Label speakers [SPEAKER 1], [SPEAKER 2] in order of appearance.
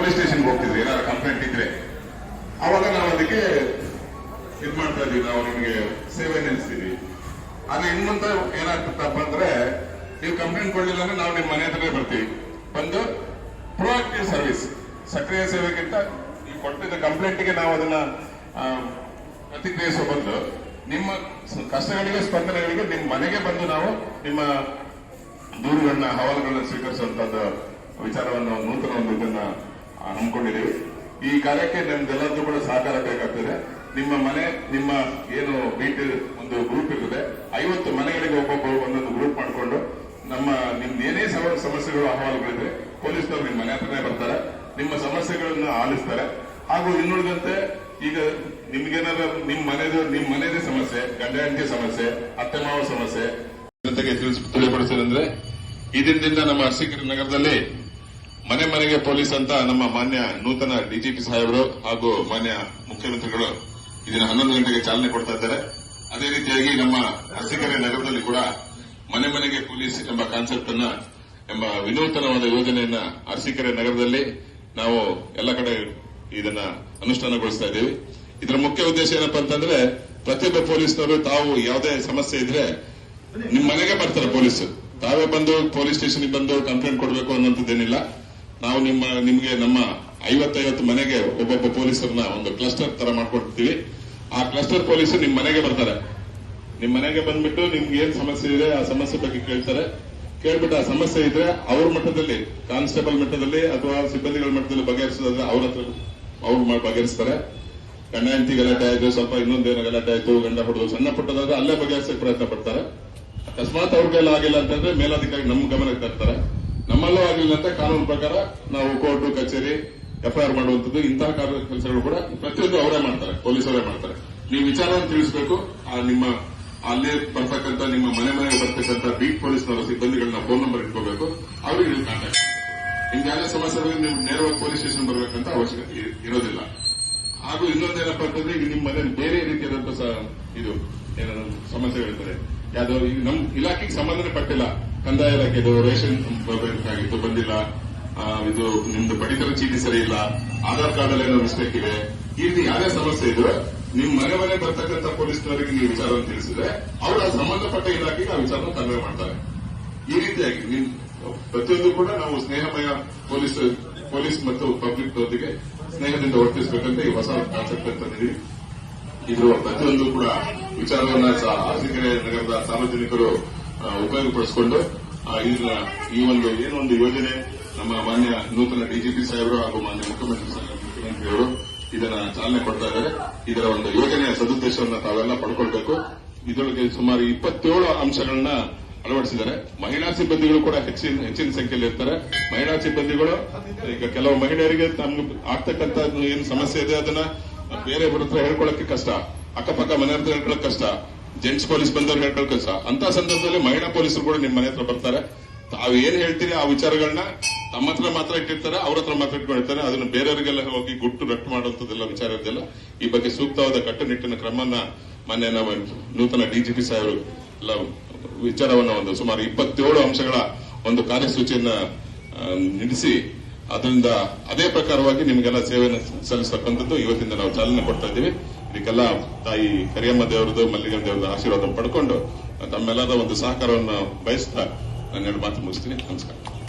[SPEAKER 1] Police ಸ್ಟೇಷನ್ಗೆ ಹೋಗ್ತಿದ್ವಿ ಏನಾದ್ರು ಕಂಪ್ಲೇಂಟ್ ಇದ್ರೆ. ಅವಾಗ ನಾವು ಅದಕ್ಕೆ ಇದ್ ಮಾಡ್ತಾ ಇದೀವಿ. ನಾವು ನಿಮಗೆ ಸೇವೆ ನಿಲ್ಲಿಸ್ತೀವಿ ಆದ್ರೆ ಇನ್ ಮುಂದೆ ಏನಾಗ್ತದಪ್ಪ ಅಂದ್ರೆ, ನೀವು ಕಂಪ್ಲೇಂಟ್ ಕೊಡ್ಲಿಲ್ಲ ಅಂದ್ರೆ ನಾವು ನಿಮ್ಮ ಮನೆ ಹತ್ರನೇ ಬರ್ತೀವಿ. ಬಂದು ಪ್ರೊಆಕ್ಟಿವ್ ಸರ್ವಿಸ್ ಸಕ್ರಿಯ ಸೇವೆಗಿಂತ ಈ ಕೊಟ್ಟಿದ್ದ ಕಂಪ್ಲೇಂಟ್ಗೆ ನಾವು ಅದನ್ನ ಪ್ರತಿಕ್ರಿಯಿಸೋ ಬದಲು ನಿಮ್ಮ ಕಷ್ಟಗಳಿಗೆ, ಸ್ಪಂದನೆಗಳಿಗೆ ನಿಮ್ಮ ಮನೆಗೆ ಬಂದು ನಾವು ನಿಮ್ಮ ದೂರುಗಳನ್ನ ಹವಾಲುಗಳನ್ನ ಸ್ವೀಕರಿಸುವಂತದ್ದು ವಿಚಾರವನ್ನು, ನೂತನ ಒಂದು ಇದನ್ನ ಹಮ್ಮಿಕೊಂಡಿದ್ದೀವಿ. ಈ ಕಾರ್ಯಕ್ಕೆ ನಮ್ದೆಲ್ಲರಿಗೂ ಕೂಡ ಸಹಕಾರ ಬೇಕಾಗ್ತದೆ. ನಿಮ್ಮ ಮನೆ, ನಿಮ್ಮ ಏನು ಬೀಟ್ ಒಂದು ಗ್ರೂಪ್ ಇರ್ತದೆ. ಐವತ್ತು ಮನೆಗಳಿಗೆ ಒಬ್ಬೊಬ್ಬರು ಒಂದೊಂದು ಗ್ರೂಪ್ ಮಾಡಿಕೊಂಡು ನಮ್ಮ ನಿಮ್ದು ಏನೇ ಸಮ- ಸಮಸ್ಯೆಗಳು, ಅಹವಾಲುಗಳಿದ್ರೆ ಪೊಲೀಸ್ನವರು ನಿಮ್ಮ ಮನೆ ಹತ್ರನೇ ಬರ್ತಾರೆ. ನಿಮ್ಮ ಸಮಸ್ಯೆಗಳನ್ನ ಆಲಿಸ್ತಾರೆ. ಹಾಗೂ ಇನ್ನುಳಿದಂತೆ ಈಗ ನಿಮ್ಗೇನಾದ್ರು ನಿಮ್ ಮನೆದು, ನಿಮ್ ಮನೆದೇ ಸಮಸ್ಯೆ, ಗಂಡ ಹೆಂಡತಿ ಸಮಸ್ಯೆ, ಅತ್ತೆ ಮಾವ ಸಮಸ್ಯೆ, ಜೊತೆಗೆ ತಿಳಿಸ್ ತಿಳಿಪಡಿಸಿದ್ರೆ ದಿನದಿಂದ ನಮ್ಮ ಅರಸೀಕೆರೆ ನಗರದಲ್ಲಿ ಮನೆ ಮನೆಗೆ ಪೊಲೀಸ್ ಅಂತ ನಮ್ಮ ಮಾನ್ಯ ನೂತನ ಡಿಜಿಪಿ ಸಾಹೇಬರು ಹಾಗೂ ಮಾನ್ಯ ಮುಖ್ಯಮಂತ್ರಿಗಳು ಇದನ್ನ ಹನ್ನೊಂದು ಗಂಟೆಗೆ ಚಾಲನೆ ಕೊಡ್ತಾ ಇದ್ದಾರೆ. ಅದೇ ರೀತಿಯಾಗಿ ನಮ್ಮ ಅರಸೀಕೆರೆ ನಗರದಲ್ಲಿ ಕೂಡ ಮನೆ ಮನೆಗೆ ಪೊಲೀಸ್ ಎಂಬ ಕಾನ್ಸೆಪ್ಟ್ ಅನ್ನ ಎಂಬ ವಿನೂತನವಾದ ಯೋಜನೆಯನ್ನ ಅರಸಿಕೆರೆ ನಗರದಲ್ಲಿ ನಾವು ಎಲ್ಲ ಕಡೆ ಇದನ್ನ ಅನುಷ್ಠಾನಗೊಳಿಸ್ತಾ ಇದ್ದೀವಿ. ಇದರ ಮುಖ್ಯ ಉದ್ದೇಶ ಏನಪ್ಪಾ ಅಂತಂದ್ರೆ ಪ್ರತಿಯೊಬ್ಬ ಪೊಲೀಸ್ನವರು ತಾವು ಯಾವುದೇ ಸಮಸ್ಯೆ ಇದ್ರೆ ನಿಮ್ಮ ಮನೆಗೆ ಬರ್ತಾರೆ ಪೊಲೀಸ್. ತಾವೇ ಬಂದು ಪೊಲೀಸ್ ಸ್ಟೇಷನ್ಗೆ ಬಂದು ಕಂಪ್ಲೇಂಟ್ ಕೊಡಬೇಕು ಅನ್ನೋಂಥದ್ದೇನಿಲ್ಲ. ನಾವು ನಿಮ್ಮ, ನಿಮಗೆ ನಮ್ಮ ಐವತ್ತೈವತ್ತು ಮನೆಗೆ ಒಬ್ಬೊಬ್ಬ ಪೊಲೀಸರನ್ನ ಒಂದು ಕ್ಲಸ್ಟರ್ ತರ ಮಾಡ್ಕೊಡ್ತೀವಿ ಆ ಕ್ಲಸ್ಟರ್ ಪೊಲೀಸ್ ನಿಮ್ ಮನೆಗೆ ಬರ್ತಾರೆ. ನಿಮ್ ಮನೆಗೆ ಬಂದ್ಬಿಟ್ಟು ನಿಮ್ಗೆ ಏನ್ ಸಮಸ್ಯೆ ಇದೆ, ಆ ಸಮಸ್ಯೆ ಬಗ್ಗೆ ಕೇಳ್ತಾರೆ. ಕೇಳ್ಬಿಟ್ಟು ಆ ಸಮಸ್ಯೆ ಇದ್ರೆ ಅವ್ರ ಮಟ್ಟದಲ್ಲಿ, ಕಾನ್ಸ್ಟೇಬಲ್ ಮಟ್ಟದಲ್ಲಿ ಅಥವಾ ಸಿಬ್ಬಂದಿಗಳ ಮಟ್ಟದಲ್ಲಿ ಬಗೆಹರಿಸೋದಾದ್ರೆ ಅವ್ರ ಹತ್ರ ಅವ್ರು ಬಗೆಹರಿಸ್ತಾರೆ. ಗಂಡ, ಹೆಂಡತಿ ಗಲಾಟೆ ಆಯ್ತು, ಸ್ವಲ್ಪ ಇನ್ನೊಂದೇನೋ ಗಲಾಟೆ ಆಯ್ತು, ಗಂಡ ಹೊಡೆದು ಸಣ್ಣ ಪುಟ್ಟದಾದ್ರೆ ಅಲ್ಲೇ ಬಗೆಹರಿಸಕ್ಕೆ ಪ್ರಯತ್ನ ಪಡ್ತಾರೆ. ಅಕಸ್ಮಾತ್ ಅವ್ರಿಗೆಲ್ಲ ಆಗಿಲ್ಲ ಅಂತಂದ್ರೆ ಮೇಲಾಧಿಕಾರಿ ನಮ್ಮ ಗಮನಕ್ಕೆ ತರ್ತಾರೆ. ನಮ್ಮಲ್ಲೂ ಆಗಿಲ್ಲ ಅಂತ ಕಾನೂನು ಪ್ರಕಾರ ನಾವು ಕೋರ್ಟ್, ಕಚೇರಿ, ಎಫ್ಐಆರ್ ಮಾಡುವಂತದ್ದು ಇಂತಹ ಕೆಲಸಗಳು ಕೂಡ ಪ್ರತಿಯೊಂದು ಅವರೇ ಮಾಡ್ತಾರೆ, ಪೊಲೀಸರೇ ಮಾಡ್ತಾರೆ. ನೀವು ವಿಚಾರವನ್ನು ತಿಳಿಸಬೇಕು, ಆ ನಿಮ್ಮ ಅಲ್ಲೇ ಬರ್ತಕ್ಕಂಥ, ನಿಮ್ಮ ಮನೆ ಮನೆಗೆ ಬರ್ತಕ್ಕಂಥ ಬೀಟ್ ಪೊಲೀಸ್ನವರ, ಸಿಬ್ಬಂದಿಗಳನ್ನ ಫೋನ್ ನಂಬರ್ ಇಟ್ಕೋಬೇಕು, ಅವ್ರಿಗೆ ನೀವು ಕಾಂಟ್ಯಾಕ್ಟ್ ನಿಮ್ಗೆ ಯಾವುದೇ ಸಮಸ್ಯೆ ನೀವು ನೇರವಾಗಿ ಪೊಲೀಸ್ ಸ್ಟೇಷನ್ ಬರಬೇಕಂತ ಅವಶ್ಯಕತೆ ಇರೋದಿಲ್ಲ. ಹಾಗೂ ಇನ್ನೊಂದೇನಪ್ಪ ಅಂತಂದ್ರೆ ಈಗ ನಿಮ್ಮ ಮನೆ ಬೇರೆ ರೀತಿಯಾದಂತಹ ಇದು ಏನಾದ್ರು ಸಮಸ್ಯೆಗಳಿರ್ತದೆ. ಈಗ ನಮ್ ಇಲಾಖೆಗೆ ಸಂಬಂಧನೇ ಪಟ್ಟಿಲ್ಲ. ಕಂದಾಯ ಇಲಾಖೆದು ರೇಷನ್ ಬರಬೇಕಾಗಿತ್ತು ಬಂದಿಲ್ಲ. ಇದು ನಿಮ್ದು ಪಡಿತರ ಚೀಟಿ ಸರಿ ಇಲ್ಲ. ಆಧಾರ್ ಕಾರ್ಡ್ ಅಲ್ಲಿ ಏನೋ ಮಿಸ್ಟೇಕ್ ಇದೆ. ಈ ರೀತಿ ಯಾವುದೇ ಸಮಸ್ಯೆ ಇದ್ರೆ ನಿಮ್ ಮನೆ ಮನೆ ಬರ್ತಕ್ಕಂಥ ಪೊಲೀಸ್ನವರಿಗೆ ನೀವು ವಿಚಾರವನ್ನು ತಿಳಿಸಿದ್ರೆ ಅವರು ಸಂಬಂಧಪಟ್ಟ ಇಲಾಖೆಗೆ ಆ ವಿಚಾರವನ್ನು ಕನ್ವೆ ಮಾಡ್ತಾರೆ. ಈ ರೀತಿಯಾಗಿ ನಿಮ್ ಪ್ರತಿಯೊಂದು ಕೂಡ ನಾವು ಸ್ನೇಹಮಯ ಪೊಲೀಸ್ ಪೊಲೀಸ್ ಮತ್ತು ಪಬ್ಲಿಕ್ ಜೊತೆಗೆ ಸ್ನೇಹದಿಂದ ವರ್ತಿಸಬೇಕಂತ ಈ ಹೊಸ ಕಾನ್ಸೆಪ್ಟ್ ಅಂತ ತಂದಿದ್ದೀವಿ ಇದು ಪ್ರತಿಯೊಂದು ಕೂಡ ವಿಚಾರವನ್ನ ಅರಸೀಕೆರೆ ನಗರದ ಸಾರ್ವಜನಿಕರು ಉಪಯೋಗಪಡಿಸಿಕೊಂಡು ಇದನ್ನ ಈ ಒಂದು ಏನೊಂದು ಯೋಜನೆ ನಮ್ಮ ಮಾನ್ಯ ನೂತನ ಡಿಜಿಪಿ ಸಾಹೇಬರು ಹಾಗೂ ಮಾನ್ಯ ಮುಖ್ಯಮಂತ್ರಿ ಮುಖ್ಯಮಂತ್ರಿಯವರು ಇದನ್ನ ಚಾಲನೆ ಕೊಡ್ತಾ ಇದ್ದಾರೆ. ಇದರ ಒಂದು ಯೋಜನೆಯ ಸದುದ್ದೇಶವನ್ನು ತಾವೆಲ್ಲ ಪಡ್ಕೊಳ್ಬೇಕು. ಇದರೊಳಗೆ ಸುಮಾರು ಇಪ್ಪತ್ತೇಳು ಅಂಶಗಳನ್ನ ಅಳವಡಿಸಿದ್ದಾರೆ. ಮಹಿಳಾ ಸಿಬ್ಬಂದಿಗಳು ಕೂಡ ಹೆಚ್ಚಿನ ಹೆಚ್ಚಿನ ಸಂಖ್ಯೆಯಲ್ಲಿ ಇರ್ತಾರೆ. ಮಹಿಳಾ ಸಿಬ್ಬಂದಿಗಳು, ಈಗ ಕೆಲವು ಮಹಿಳೆಯರಿಗೆ ತಮ್ಗೆ ಆಗ್ತಕ್ಕಂತ ಏನು ಸಮಸ್ಯೆ ಇದೆ, ಅದನ್ನ ಬೇರೆ ಹತ್ರ ಹೇಳ್ಕೊಳ್ಳಕ್ಕೆ ಕಷ್ಟ. ಅಕ್ಕಪಕ್ಕ ಮನೆ ಹತ್ರ ಕಷ್ಟ. ಜೆಂಟ್ಸ್ ಪೊಲೀಸ್ ಬಂದವ್ರು ಹೇಳ್ಕೊಳಕ್ ಕಷ್ಟ ಅಂತ ಸಂದರ್ಭದಲ್ಲಿ ಮಹಿಳಾ ಪೊಲೀಸರು ಕೂಡ ನಿಮ್ಮ ಮನೆ ಹತ್ರ ಬರ್ತಾರೆ. ತಾವು ಏನ್ ಹೇಳ್ತೀರಿ ಆ ವಿಚಾರಗಳನ್ನ ತಮ್ಮ ಹತ್ರ ಮಾತ್ರ ಇಟ್ಟಿರ್ತಾರೆ, ಅವ್ರ ಹತ್ರ ಮಾತ್ರ ಇಟ್ಕೊಂಡಿರ್ತಾರೆ. ಅದನ್ನ ಬೇರೆಯವರಿಗೆಲ್ಲ ಹೋಗಿ ಗುಟ್ಟು ರಟ್ಟು ಮಾಡುವಂತದ್ದೆಲ್ಲ ವಿಚಾರ ಇರೋದಿಲ್ಲ ಈ ಬಗ್ಗೆ ಸೂಕ್ತವಾದ ಕಟ್ಟುನಿಟ್ಟಿನ ಕ್ರಮನ ಮೊನ್ನೆ ನಾವು ನೂತನ ಡಿಜಿಪಿ ಸಾಹೇಬರು ಎಲ್ಲ ವಿಚಾರವನ್ನ ಒಂದು ಸುಮಾರು ಇಪ್ಪತ್ತೇಳು ಅಂಶಗಳ ಒಂದು ಕಾರ್ಯಸೂಚಿಯನ್ನ ನಡೆಸಿ ಅದರಿಂದ ಅದೇ ಪ್ರಕಾರವಾಗಿ ನಿಮಗೆಲ್ಲ ಸೇವೆಯನ್ನು ಸಲ್ಲಿಸತಕ್ಕಂಥದ್ದು ಇವತ್ತಿಂದ ನಾವು ಚಾಲನೆ ಕೊಡ್ತಾ ಇದ್ದೀವಿ. ಇದಕ್ಕೆಲ್ಲ ತಾಯಿ ಕರಿಯಮ್ಮ ದೇವರದು ಮಲ್ಲಿಗಮ್ಮ ದೇವರದ ಆಶೀರ್ವಾದ ಪಡ್ಕೊಂಡು ತಮ್ಮೆಲ್ಲದ ಒಂದು ಸಹಕಾರವನ್ನು ಬಯಸ್ತಾ ನಾನು ಎರಡು ಮಾತು ಮುಗಿಸ್ತೀನಿ. ನಮಸ್ಕಾರ.